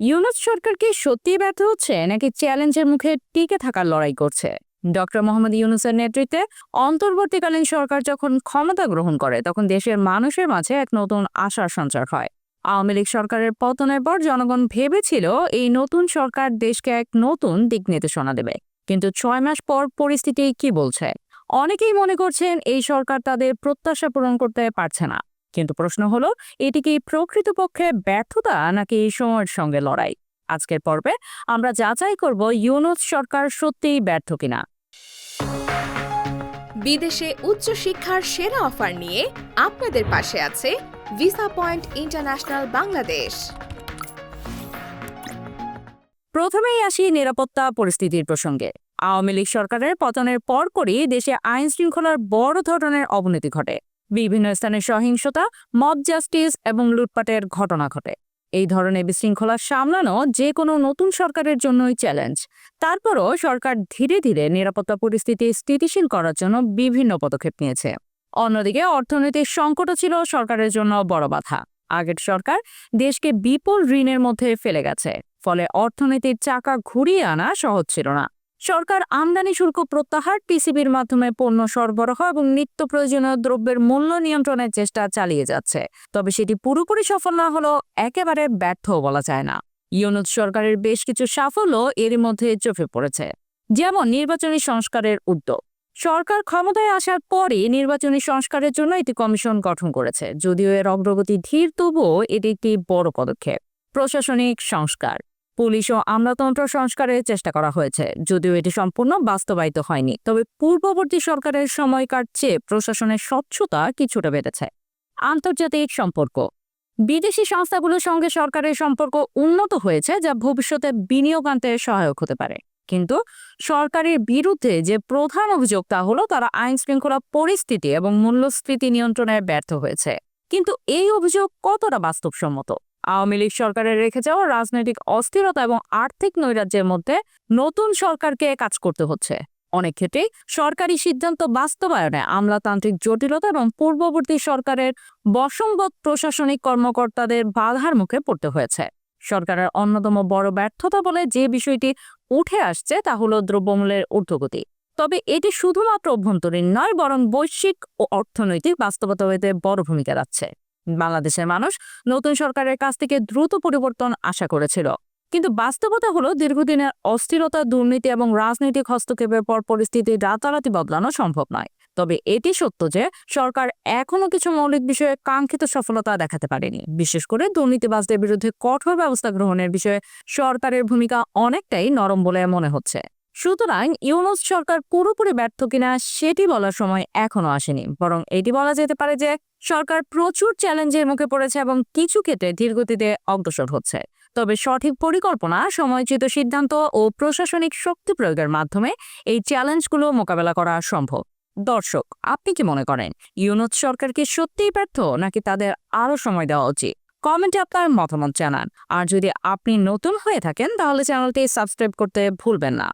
ইউনুস সরকার কি সত্যিই ব্যর্থ হচ্ছে, নাকি চ্যালেঞ্জের মুখে টিকে থাকার লড়াই করছে? ডক্টর মোহাম্মদ ইউনুসের নেতৃত্বে অন্তর্বর্তীকালীন সরকার যখন ক্ষমতা গ্রহণ করে, তখন দেশের মানুষের মাঝে এক নতুন আশার সঞ্চার হয়। আওয়ামী লীগ সরকারের পতনের পর জনগণ ভেবেছিল এই নতুন সরকার দেশকে এক নতুন দিক নির্দেশনা দেবে। কিন্তু ছয় মাস পর পরিস্থিতি কি বলছে? অনেকেই মনে করছেন এই সরকার তাদের প্রত্যাশা পূরণ করতে পারছে না। কিন্তু প্রশ্ন হলো এটি কি প্রকৃতপক্ষে ব্যর্থতা নাকি এই সময়ের সঙ্গে লড়াই? আজকের পর্বে আমরা যাচাই করব ইউনুস সরকার সত্যিই ব্যর্থ কিনা। বিদেশে উচ্চশিক্ষার সেরা অফার নিয়ে আপনাদের পাশে আছে ভিসা পয়েন্ট ইন্টারন্যাশনাল বাংলাদেশ। প্রথমেই আসি নিরাপত্তা পরিস্থিতির প্রসঙ্গে। আওয়ামী লীগ সরকারের পতনের পরপরই দেশে আইন শৃঙ্খলার বড় ধরনের অবনতি ঘটে। বিভিন্ন স্থানে সহিংসতা, মব জাস্টিস এবং লুটপাটের ঘটনা ঘটে। এই ধরনের বিশৃঙ্খলা সামলানো যে কোনো নতুন সরকারের জন্যই চ্যালেঞ্জ। তারপরও সরকার ধীরে ধীরে নিরাপত্তা পরিস্থিতি স্থিতিশীল করার জন্য বিভিন্ন পদক্ষেপ নিয়েছে। অন্যদিকে অর্থনৈতিক সংকটও ছিল সরকারের জন্য বড় বাধা। আগের সরকার দেশকে বিপুল ঋণের মধ্যে ফেলে গেছে, ফলে অর্থনীতির চাকা ঘুরিয়ে আনা সহজ ছিল না। সরকার আমদানি শুল্ক প্রত্যাহার, পিসিবির মাধ্যমে পণ্য সরবরাহ এবং নিত্য প্রয়োজনীয় দ্রব্যের মূল্য নিয়ন্ত্রণের চেষ্টা চালিয়ে যাচ্ছে। তবে সেটি পুরোপুরি সফল না হলেও একেবারে ব্যর্থ বলা যায় না। ইউনুস সরকারের বেশ কিছু সাফল্য এর মধ্যে চোখে পড়েছে। যেমন নির্বাচনী সংস্কারের উদ্যোগ। সরকার ক্ষমতায় আসার পরে নির্বাচনী সংস্কারের জন্য একটি কমিশন গঠন করেছে। যদিও এর অগ্রগতি ধীর, তবুও এটি একটি বড় পদক্ষেপ। প্রশাসনিক সংস্কার। পুলিশ ও আমলাতন্ত্র সংস্কারের চেষ্টা করা হয়েছে, যদিও এটি সম্পূর্ণ বাস্তবায়িত হয়নি। তবে পূর্ববর্তী সরকারের সময়কার চেয়ে প্রশাসনের স্বচ্ছতা কিছুটা বেড়েছে। আন্তর্জাতিক সম্পর্ক। বিদেশি সংস্থাগুলোর সঙ্গে সরকারের সম্পর্ক উন্নত হয়েছে, যা ভবিষ্যতে বিনিয়োগ আনতে সহায়ক হতে পারে। কিন্তু সরকারের বিরুদ্ধে যে প্রধান অভিযোগ, তা হলো তারা আইন শৃঙ্খলা পরিস্থিতি এবং মূল্যস্ফীতি নিয়ন্ত্রণে ব্যর্থ হয়েছে। কিন্তু এই অভিযোগ কতটা বাস্তবসম্মত? আওয়ামী লীগ সরকারের রেখে যাওয়া রাজনৈতিক অস্থিরতা এবং আর্থিক নৈরাজ্যের মধ্যে নতুন সরকারকে কাজ করতে হচ্ছে। অনেক ক্ষেত্রে সরকারি সিদ্ধান্ত বাস্তবায়নে আমলাতান্ত্রিক জটিলতা এবং পূর্ববর্তী সরকারের বসম্বত প্রশাসনিক কর্মকর্তাদের বাধার মুখে পড়তে হয়েছে। সরকারের অন্যতম বড় ব্যর্থতা বলে যে বিষয়টি উঠে আসছে তা হল দ্রব্যমূল্যের ঊর্ধ্বগতি। তবে এটি শুধুমাত্র অভ্যন্তরীণ নয়, বরং বৈশ্বিক ও অর্থনৈতিক বাস্তবতাতে বড় ভূমিকা রাখছে। বাংলাদেশের মানুষ নতুন সরকারের কাছ থেকে দ্রুত পরিবর্তন আশা করেছিল। কিন্তু বাস্তবতা হলো, দীর্ঘদিনের অস্থিরতা, দুর্নীতি এবং রাজনৈতিক হস্তক্ষেপের পর পরিস্থিতি রাতারাতি বদলানো সম্ভব নয়। তবে এটি সত্য যে, সরকার এখনও কিছু মৌলিক বিষয়ে কাঙ্ক্ষিত সফলতা দেখাতে পারেনি। বিশেষ করে দুর্নীতিবাজদের বিরুদ্ধে কঠোর ব্যবস্থা গ্রহণের বিষয়ে সরকারের ভূমিকা অনেকটাই নরম বলে মনে হচ্ছে। সুতরাং ইউনুস সরকার পুরোপুরি ব্যর্থ কিনা সেটি বলার সময় এখনও আসেনি। বরং এটি বলা যেতে পারে যে সরকার প্রচুর চ্যালেঞ্জের মুখে পড়েছে এবং কিছু ক্ষেত্রে ধীরগতিতে অগ্রসর হচ্ছে। তবে সঠিক পরিকল্পনা সময়চিত সিদ্ধান্ত ও প্রশাসনিক শক্তি প্রয়োগের মাধ্যমে এই চ্যালেঞ্জগুলো মোকাবেলা করা সম্ভব। দর্শক, আপনি কি মনে করেন, ইউনুস সরকার কি সত্যিই ব্যর্থ নাকি তাদের আরও সময় দেওয়া উচিত? কমেন্টে আপনার মতামত জানান। আর যদি আপনি নতুন হয়ে থাকেন, তাহলে চ্যানেলটি সাবস্ক্রাইব করতে ভুলবেন না।